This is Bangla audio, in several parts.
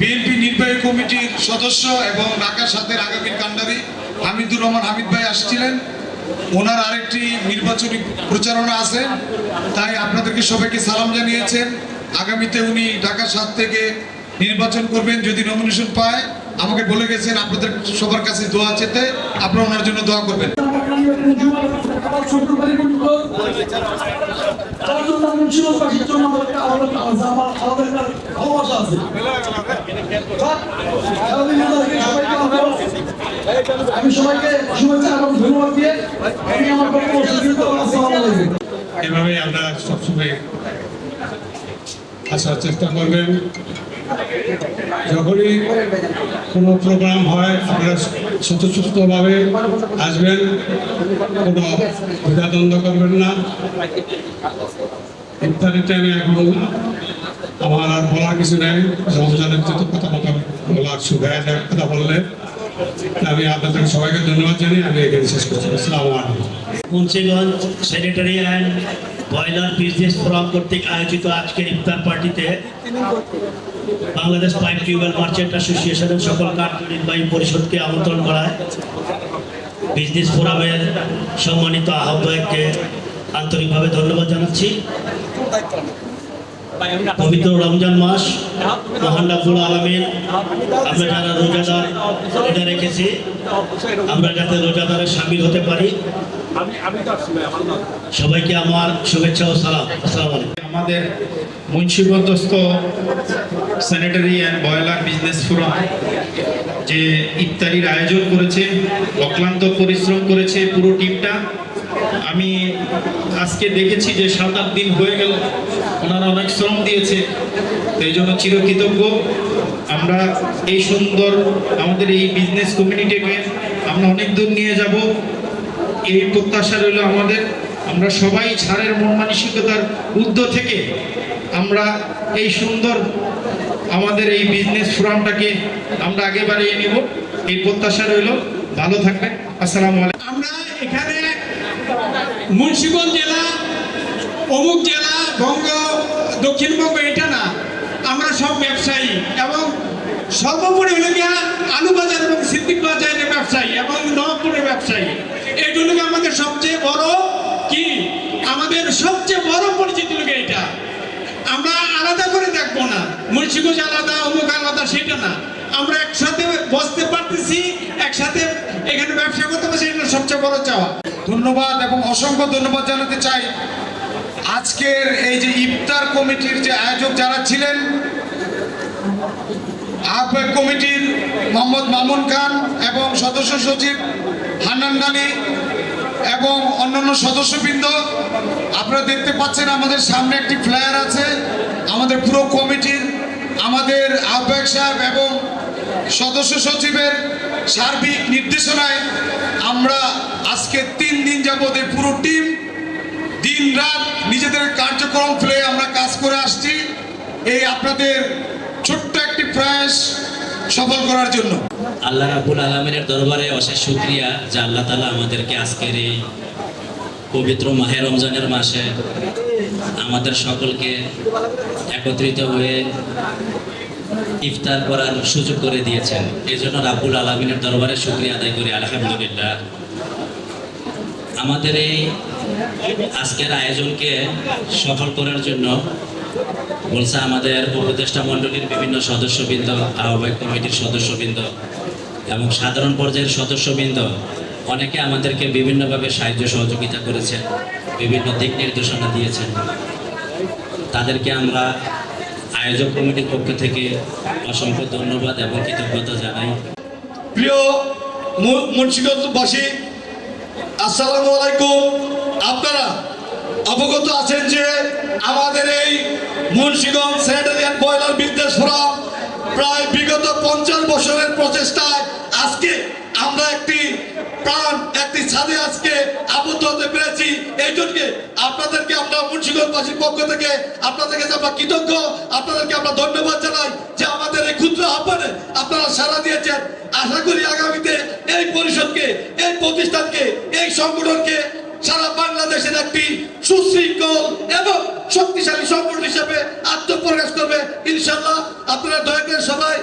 বিএনপি নির্বাহী কমিটির সদস্য এবং ঢাকা সাতের আগামীর কান্ডারি হামিদুর রহমান হামিদ ভাই আসছিলেন। ওনার আরেকটি নির্বাচনী প্রচারণা আছে। তাই আপনাদেরকে সবাইকে সালাম জানিয়েছেন। আগামীতে উনি ঢাকা সাত থেকে নির্বাচন করবেন যদি নমিনেশন পায়। আমাকে বলে গেছেন আপনাদের সবার কাছে দোয়া চেতে আপনারা ওনার জন্য দোয়া করবেন। আমি সবাইকে ধন্যবাদ দিয়ে আমি আমার বক্তব্য আলাইকুম। এভাবে আমরা সবসময় আসার চেষ্টা করবেন। যখনই কোনো প্রোগ্রাম হয় আপনারা স্বতঃস্ফূর্তভাবে আসবেন, কোনো দ্বিধাদ্বন্দ্ব করবেন না। ইত্যাদি টাইমে এখন আমার আর বলার কিছু নেই। রমজানের যত কথা কথা বলার সুবিধা যায় কথা বললে, আমি আপনাদের সবাইকে ধন্যবাদ জানিয়ে আমি এখানে শেষ করছি। আসসালামু আলাইকুম। Munshiganj sanitary and boiler business forum কর্তৃক আয়োজিত আজকের ইফতার পার্টিতে বাংলাদেশ পাইপ টিউবওয়েল মার্চেন্ট অ্যাসোসিয়েশনের সকল কার্যনির্বাহী পরিষদকে আমন্ত্রণ করায় বিজনেস ফোরামের সম্মানিত আহ্বায়ককে আন্তরিকভাবে ধন্যবাদ জানাচ্ছি। পবিত্র রমজান মাস, মহান রাব্বুল আলমিন, আমরা যারা রোজাদার, রোজা রেখেছি, আমরা যাতে রোজাদারে সামিল হতে পারি। সবাইকে আমার শুভেচ্ছা ও সালাম। আসসালামু আলাইকুম। আমাদের মুন্সিবন্দস্ত sanitary and boiler business forum যে ইফতারির আয়োজন করেছে অক্লান্ত পরিশ্রম করেছে পুরো টিমটা আমি আজকে দেখেছি যে সাত আট দিন হয়ে গেল ওনারা অনেক শ্রম দিয়েছে তো এই জন্য চিরকৃতজ্ঞ। আমরা এই সুন্দর আমাদের এই বিজনেস কমিউনিটিকে আমরা অনেক দূর নিয়ে যাব। এই প্রত্যাশা রইল আমাদের। আমরা সবাই ছাড়ের মন মানসিকতার উদ্য থেকে আমরা এই সুন্দর আমাদের এই বিজনেস ফোরামটাকে আমরা আগে বাড়িয়ে নিব। এই প্রত্যাশা রইল। ভালো থাকবেন। আসসালামু আলাইকুম। আমরা এখানে মুন্সিগঞ্জ জেলা, অমুক জেলা, বঙ্গ, দক্ষিণবঙ্গ, এটা না। আমরা সব ব্যবসায়ী এবং সর্বোপরি হলো গিয়া আলু বাজার এবং সিদ্দিক বাজারের ব্যবসায়ী এবং নবাবপুরের ব্যবসায়ী। আমাদের সবচেয়ে বড় কি? আমাদের সবচেয়ে বড় পরিচিতি গিয়া এটা। আমরা আলাদা করে দেখব না। মুন্সিগঞ্জ আলাদা, অমুক আলাদা, সেটা না। আমরা একসাথে বসতে পারতেছি, একসাথে এখানে ব্যবসা করতে পারছি, এটা সবচেয়ে বড় চাওয়া। ধন্যবাদ এবং অসংখ্য ধন্যবাদ জানাতে চাই। আজকের এই যে ইফতার কমিটির যে আয়োজক যারা ছিলেন, আহ্বায়ক কমিটির মোহাম্মদ মামুন খান এবং সদস্য সচিব হান্নান গানি এবং অন্যান্য সদস্যবৃন্দ, আপনারা দেখতে পাচ্ছেন আমাদের সামনে একটি ফ্লায়ার আছে, আমাদের পুরো কমিটির, আমাদের আহ্বায়ক সাহেব এবং সদস্য সচিবের সার্বিক নির্দেশনায় আমরা আজকে তিন দিন যাবত এই পুরো টিম দিন রাত নিজেদের কার্যক্রম ফেলে আমরা কাজ করে আসছি। এই আপনাদের ছোট্ট একটি প্রয়াস সফল করার জন্য। আল্লাহ রাবুল আলমিনের দরবারে অশেষ শুক্রিয়া যে আল্লাহ তালা আমাদেরকে আজকের এই পবিত্র মাহে রমজানের মাসে আমাদের সকলকে একত্রিত হয়ে ইফতার করার সুযোগ করে দিয়েছেন। এই জন্য রাবুল আলমিনের দরবারে শুক্রিয়া আদায় করি, আলহামদুলিল্লাহ। আমাদের এই আজকের আয়োজনকে সফল করার জন্য বলছে আমাদের উপদেষ্টা মণ্ডলীর বিভিন্ন সদস্যবৃন্দ, আহ্বায়ক কমিটির সদস্যবৃন্দ এবং সাধারণ পর্যায়ের সদস্যবৃন্দ অনেকে আমাদেরকে বিভিন্নভাবে সাহায্য সহযোগিতা করেছেন, বিভিন্ন দিক নির্দেশনা দিয়েছেন। তাদেরকে আমরা আয়োজক কমিটির পক্ষ থেকে অসংখ্য ধন্যবাদ এবং কৃতজ্ঞতা জানাই। প্রিয় মুন্সিগঞ্জবাসী, আসসালামু আলাইকুম। আপনারা অবগত আছেন যে আমাদের এই Munshiganj sanitary and boiler forum প্রায় বিগত পঞ্চাশ বছরের প্রচেষ্টায় আজকে আমরা একটি প্রাণ, একটি ছাদে আজকে আবদ্ধ হতে পেরেছি। এই জন্য আপনাদেরকে আমরা মুন্সিগঞ্জবাসীর পক্ষ থেকে আপনাদের কাছে আমরা কৃতজ্ঞ। আপনাদেরকে আমরা ধন্যবাদ জানাই যে আমাদের এই ক্ষুদ্র আহ্বানে আপনারা সাড়া দিয়েছেন। আশা করি আগামীতে এই পরিষদকে, এই প্রতিষ্ঠানকে, এই সংগঠনকে সারা বাংলাদেশের একটি সুশৃঙ্খল এবং শক্তিশালী সংগঠন হিসেবে আত্মপ্রকাশ করবে ইনশাল্লাহ আপনারা দয়া করে সবাই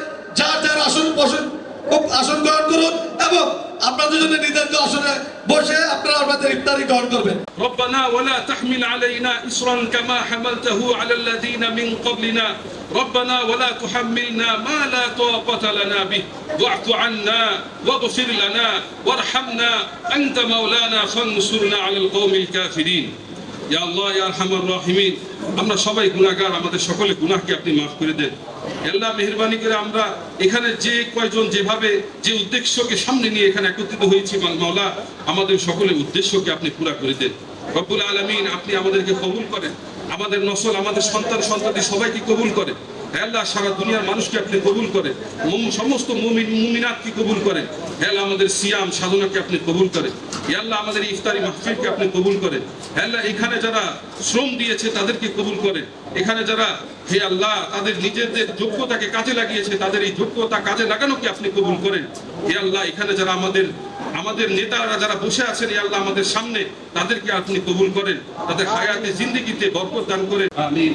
আসন গ্রহণ করুন এবং আপনাদের জন্য নির্ধারিত আসনে বসে আপনারা আপনাদের ইফতারি গ্রহণ করবেন ربنا ولا تحمل علينا إصرا كما حملته على الذين من قبلنا ربنا ولا تحملنا ما لا طاقة لنا به واعف عنا واغفر لنا وارحمنا أنت مولانا فانصرنا على القوم الكافرين ইয়া আল্লাহ ইয়া আরহামার রাহিমিন আমরা সবাই গুনাহগার আমাদের সকলে গুনাহকে আপনি মাফ করে দেন আল্লাহ মেহেরবানি করে আমরা এখানে যে কয়জন যেভাবে যে উদ্দেশ্যকে সামনে নিয়ে এখানে একত্রিত হয়েছি মা- মাওলা আমাদের সকলের উদ্দেশ্যকে আপনি পুরা করে দেন রব্বুল আলামিন, আপনি আমাদেরকে কবুল করেন। আমাদের নসল, আমাদের সন্তান, সন্ততি সবাইকে কবুল করেন। হে আল্লাহ, সারা দুনিয়ার মানুষকে আপনি কবুল মুম- সমস্ত মুমিন মুমিনাতকে কবুল করেন। হে আল্লাহ, আমাদের সিয়াম, সাধনাকে আপনি কবুল করেন। হে আল্লাহ, আমাদের ইফতারি মাহফিলকে আপনি কবুল করেন। হে আল্লাহ, এখানে যারা শ্রম দিয়েছে তাদেরকে কবুল করেন। এখানে যারা, হে আল্লাহ, তাদের নিজেদের যোগ্যতাকে কাজে লাগিয়েছে, তাদের এই যোগ্যতা কাজে লাগানোকে আপনি কবুল করেন। হে আল্লাহ, এখানে যারা আমাদের আমাদের নেতারা যারা বসে আছেন আল্লাহ আমাদের সামনে, তাদেরকে আপনি কবুল করেন। তাদের হায়াতে জিন্দিগিতে বরকত দান করেন। আমিন।